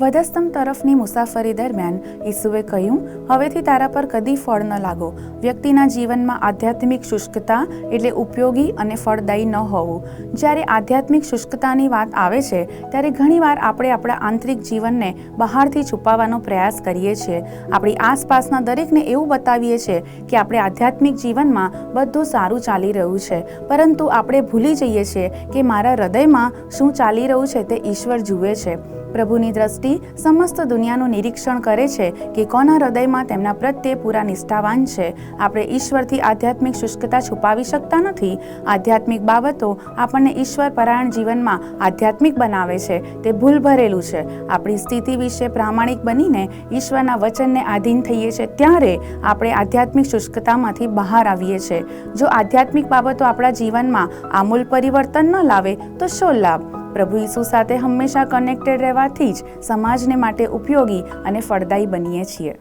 વધસ્તંભ તરફની મુસાફરી દરમિયાન ઈસુએ કહ્યું, હવેથી તારા પર કદી ફળ ન લાગો. વ્યક્તિના જીવનમાં આધ્યાત્મિક શુષ્કતા એટલે ઉપયોગી અને ફળદાયી ન હોવું. જ્યારે આધ્યાત્મિક શુષ્કતાની વાત આવે છે, ત્યારે ઘણીવાર આપણે આપણા આંતરિક જીવનને બહારથી છુપાવવાનો પ્રયાસ કરીએ છીએ. આપણી આસપાસના દરેકને એવું બતાવીએ છીએ કે આપણે આધ્યાત્મિક જીવનમાં બધું સારું ચાલી રહ્યું છે. પરંતુ આપણે ભૂલી જઈએ છીએ કે મારા હૃદયમાં શું ચાલી રહ્યું છે તે ઈશ્વર જુએ છે. પ્રભુની દ્રષ્ટિ સમસ્ત દુનિયાનું નિરીક્ષણ કરે છે કે કોના હૃદયમાં તેમના પ્રત્યે પૂરા નિષ્ઠાવાન છે. આપણે ઈશ્વરથી આધ્યાત્મિક શુષ્કતા છુપાવી શકતા નથી. આધ્યાત્મિક બાબતો આપણને ઈશ્વર પરાયણ જીવનમાં આધ્યાત્મિક બનાવે છે. તે ભૂલ ભરેલું છે. આપણી સ્થિતિ વિશે પ્રામાણિક બનીને ઈશ્વરના વચનને આધીન થઈએ છીએ ત્યારે આપણે આધ્યાત્મિક શુષ્કતામાંથી બહાર આવીએ છીએ જો આધ્યાત્મિક બાબતો આપણા જીવનમાં આમૂલ પરિવર્તન ન લાવે તો શો લાભ? પ્રભુ ઈસુ સાથે હંમેશા કનેક્ટેડ રહેવાથી જ સમાજને માટે ઉપયોગી અને ફળદાયી બનીએ છીએ.